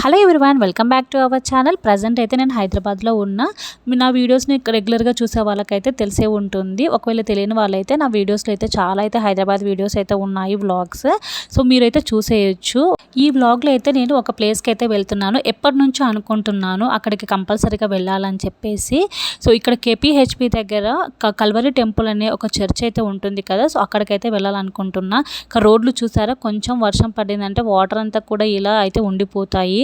Hello everyone welcome back to our channel present అయితే నేను హైదరాబాద్లో ఉన్న. నా వీడియోస్ని రెగ్యులర్గా చూసే వాళ్ళకైతే తెలిసే ఉంటుంది. ఒకవేళ తెలియని వాళ్ళైతే నా వీడియోస్లో అయితే చాలా అయితే హైదరాబాద్ వీడియోస్ అయితే ఉన్నాయి వ్లాగ్స్ సో మీరైతే చూసేయచ్చు. ఈ వ్లాగ్లో అయితే నేను ఒక ప్లేస్కి అయితే వెళ్తున్నాను. ఎప్పటి నుంచో అనుకుంటున్నాను అక్కడికి కంపల్సరీగా వెళ్ళాలని చెప్పేసి. సో ఇక్కడ కేపీహెచ్పి దగ్గర కల్వరి టెంపుల్ అనే ఒక చర్చ్ అయితే ఉంటుంది కదా. సో అక్కడికైతే వెళ్ళాలనుకుంటున్నా. రోడ్లు చూసారా? కొంచెం వర్షం పడిందంటే వాటర్ అంతా కూడా ఇలా అయితే ఉండిపోతాయి.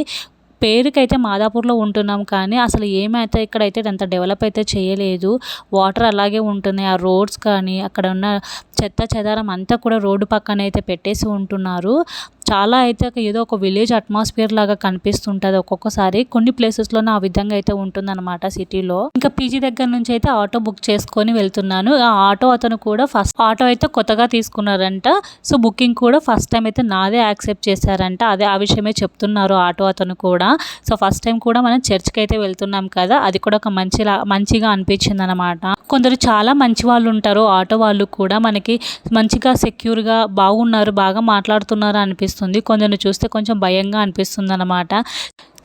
పేరుకైతే మాదాపూర్లో ఉంటున్నాం కానీ అసలు ఏమైతే ఇక్కడైతే అంత డెవలప్ అయితే చేయలేదు. వాటర్ అలాగే ఉంటున్నాయి. ఆ రోడ్స్ కానీ అక్కడ ఉన్న చెత్త చెదారం అంతా కూడా రోడ్డు పక్కన అయితే పెట్టేసి ఉంటున్నారు. చాలా అయితే ఏదో ఒక విలేజ్ అట్మాస్ఫియర్ లాగా కనిపిస్తుంటుంది ఒక్కొక్కసారి. కొన్ని ప్లేసెస్లోనే ఆ విధంగా అయితే ఉంటుందన్నమాట సిటీలో. ఇంకా పీజీ దగ్గర నుంచి అయితే ఆటో బుక్ చేసుకొని వెళ్తున్నాను. ఆ ఆటో అతను కూడా ఫస్ట్ ఆటో అయితే కొత్తగా తీసుకున్నారంట. సో బుకింగ్ కూడా ఫస్ట్ టైం అయితే నాదే యాక్సెప్ట్ చేశారంట. అదే ఆ విషయమే చెప్తున్నారు ఆటో అతను కూడా. సో ఫస్ట్ టైం కూడా మనం చర్చ్కి అయితే వెళ్తున్నాం కదా. అది కూడా ఒక మంచిలా మంచిగా అనిపించింది అనమాట కొందరు చాలా మంచి వాళ్ళు ఉంటారు ఆటో వాళ్ళు కూడా మనకి మంచిగా సెక్యూర్గా బాగున్నారు బాగా మాట్లాడుతున్నారు అనిపిస్తుంది. కొందరిని చూస్తే కొంచెం భయంగా అనిపిస్తుంది అన్నమాట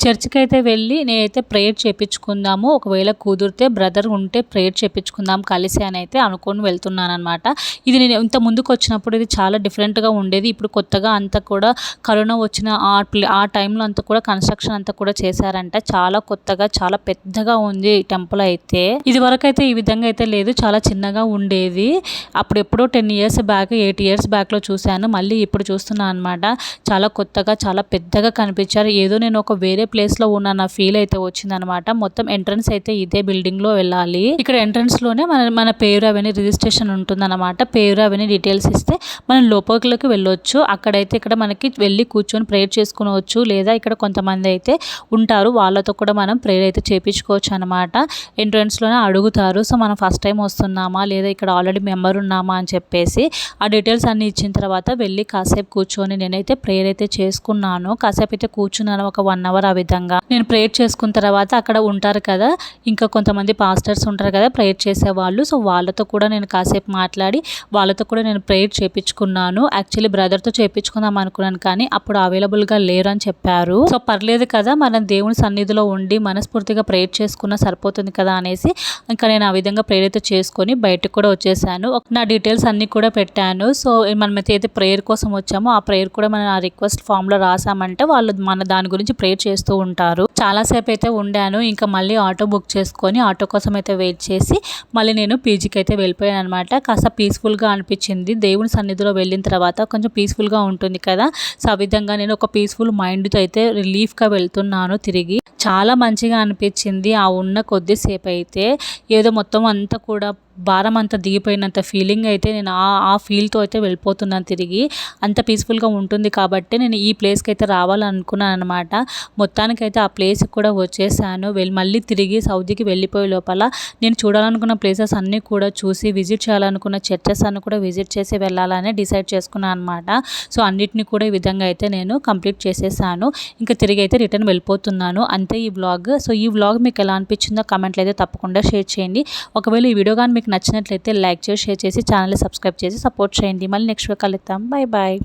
చర్చికి అయితే వెళ్ళి నేనైతే ప్రేయర్ చేయించుకుందాము ఒకవేళ కుదిరితే బ్రదర్ ఉంటే ప్రేయర్ చేయించుకుందాం కలిసి అని అయితే అనుకొని వెళ్తున్నాను అనమాట ఇది నేను ఇంత ముందుకు వచ్చినప్పుడు ఇది చాలా డిఫరెంట్గా ఉండేది. ఇప్పుడు కొత్తగా అంతా కూడా కరోనా వచ్చిన ఆ ఆ టైంలో అంతా కూడా కన్స్ట్రక్షన్ అంతా కూడా చేశారంట. చాలా కొత్తగా చాలా పెద్దగా ఉంది టెంపుల్ అయితే. ఇది వరకు అయితే ఈ విధంగా అయితే లేదు. చాలా చిన్నగా ఉండేది. అప్పుడు ఎప్పుడో ten years back eight years బ్యాక్లో చూశాను. మళ్ళీ ఇప్పుడు చూస్తున్నాను అనమాట చాలా కొత్తగా చాలా పెద్దగా కనిపించారు. ఏదో నేను ఒక వేరే ప్లేస్లో ఉన్న నా ఫీల్ అయితే వచ్చిందనమాట. మొత్తం ఎంట్రన్స్ అయితే ఇదే బిల్డింగ్లో వెళ్ళాలి. ఇక్కడ ఎంట్రన్స్లోనే మన మన పేరు అవన్నీ రిజిస్ట్రేషన్ ఉంటుందన్నమాట పేరు అవన్నీ డీటెయిల్స్ ఇస్తే మనం లోపలికి వెళ్ళొచ్చు. అక్కడైతే ఇక్కడ మనకి వెళ్ళి కూర్చొని ప్రేయర్ చేసుకునవచ్చు. లేదా ఇక్కడ కొంతమంది అయితే ఉంటారు. వాళ్ళతో కూడా మనం ప్రేయర్ అయితే చేయించుకోవచ్చు అనమాట. ఎంట్రన్స్లోనే అడుగుతారు. సో మనం ఫస్ట్ టైం వస్తున్నామా? లేదా ఇక్కడ ఆల్రెడీ మెంబర్ ఉన్నామా? అని చెప్పేసి ఆ డీటెయిల్స్ అన్ని ఇచ్చిన తర్వాత వెళ్ళి కాసేపు కూర్చొని నేనైతే ప్రేయర్ అయితే చేసుకున్నాను. కాసేపు అయితే కూర్చున్నాను. ఒక వన్ అవర్ ఆ విధంగా. నేను ప్రేయర్ చేసుకున్న తర్వాత అక్కడ ఉంటారు కదా ఇంకా కొంతమంది పాస్టర్స్ ఉంటారు కదా ప్రేయర్ చేసేవాళ్ళు. సో వాళ్ళతో కూడా నేను కాసేపు మాట్లాడి వాళ్ళతో కూడా నేను ప్రేయర్ చేయించుకున్నాను యాక్చువల్లీ బ్రదర్తో చేయించుకుందాం అనుకున్నాను కానీ అప్పుడు అవైలబుల్గా లేరు అని చెప్పారు. సో పర్లేదు కదా మనం దేవుని సన్నిధిలో ఉండి మనస్ఫూర్తిగా ప్రేయర్ చేసుకున్నా సరిపోతుంది కదా అనేసి ఇంకా నేను ఆ విధంగా ప్రేయర్ అయితే చేసుకొని బయటకు కూడా వచ్చేసాను. నా డీటెయిల్స్ అన్నీ కూడా పెట్టాను. సో మనమైతే అయితే ప్రేయర్ కోసం వచ్చామో ఆ ప్రేయర్ కూడా మనం ఆ రిక్వెస్ట్ ఫామ్లో రాసామంటే వాళ్ళు మన దాని గురించి ప్రేయర్ చేస్తూ చేస్తూ ఉంటారు. చాలాసేపు అయితే ఉండాను. ఇంకా మళ్ళీ ఆటో బుక్ చేసుకొని ఆటో కోసం అయితే వెయిట్ చేసి మళ్ళీ నేను పీజీకి అయితే వెళ్ళిపోయాను అనమాట కాస్త పీస్ఫుల్గా అనిపించింది. దేవుని సన్నిధిలో వెళ్ళిన తర్వాత కొంచెం పీస్ఫుల్గా ఉంటుంది కదా. సో ఆ విధంగా నేను ఒక పీస్ఫుల్ మైండ్తో అయితే రిలీఫ్గా వెళ్తున్నాను తిరిగి. చాలా మంచిగా అనిపించింది ఆ ఉన్న కొద్దిసేపు అయితే ఏదో మొత్తం అంతా కూడా భారం అంతా దిగిపోయినంత ఫీలింగ్ అయితే నేను ఆ ఆ ఫీల్తో అయితే వెళ్ళిపోతున్నాను తిరిగి. అంత పీస్ఫుల్గా ఉంటుంది కాబట్టి నేను ఈ ప్లేస్కి అయితే రావాలనుకున్నాను అనమాట మొత్తానికైతే ఆ ప్లేస్ ప్లేస్కి కూడా వచ్చేసాను. వెళ్ళి మళ్ళీ తిరిగి సౌదీకి వెళ్ళిపోయే లోపల నేను చూడాలనుకున్న ప్లేసెస్ అన్నీ కూడా చూసి విజిట్ చేయాలనుకున్న చర్చెస్ అన్ని కూడా విజిట్ చేసి వెళ్ళాలని డిసైడ్ చేసుకున్నాను అనమాట సో అన్నిటిని కూడా ఈ విధంగా అయితే నేను కంప్లీట్ చేసేసాను. ఇంకా తిరిగి అయితే రిటర్న్ వెళ్ళిపోతున్నాను. అంతే ఈ వ్లాగ్ సో ఈ వ్లాగ్ మీకు ఎలా అనిపించిందో కమెంట్లు అయితే తప్పకుండా షేర్ చేయండి. ఒకవేళ ఈ వీడియో కానీ మీకు నచ్చినట్లయితే లైక్ చేసి షేర్ చేసి ఛానల్ సబ్స్క్రైబ్ చేసి సపోర్ట్ చేయండి. మళ్ళీ నెక్స్ట్ వీక్ కలుద్దాం. Bye bye